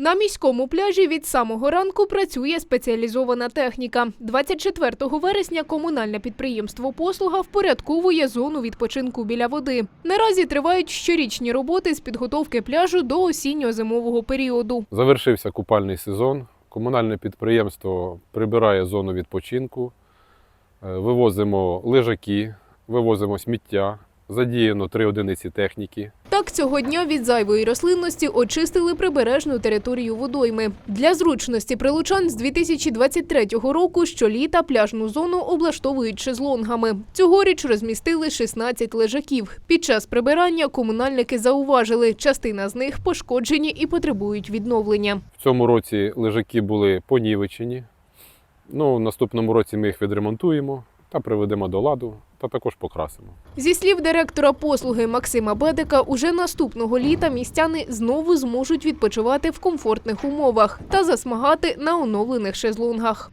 На міському пляжі від самого ранку працює спеціалізована техніка. 24 вересня комунальне підприємство «Послуга» впорядковує зону відпочинку біля води. Наразі тривають щорічні роботи з підготовки пляжу до осінньо-зимового періоду. Завершився купальний сезон. Комунальне підприємство прибирає зону відпочинку. Е, Вивозимо лежаки, вивозимо сміття. Задіяно три одиниці техніки. Так, цього дня від зайвої рослинності очистили прибережну територію водойми. Для зручності прилучан з 2023 року щоліта пляжну зону облаштовують шезлонгами. Цьогоріч розмістили 16 лежаків. Під час прибирання комунальники зауважили, частина з них пошкоджені і потребують відновлення. В цьому році лежаки були понівечені. Ну, в наступному році ми їх відремонтуємо та приведемо до ладу та також покрасимо. Зі слів директора послуги Максима Бедика, уже наступного літа містяни знову зможуть відпочивати в комфортних умовах та засмагати на оновлених шезлонгах.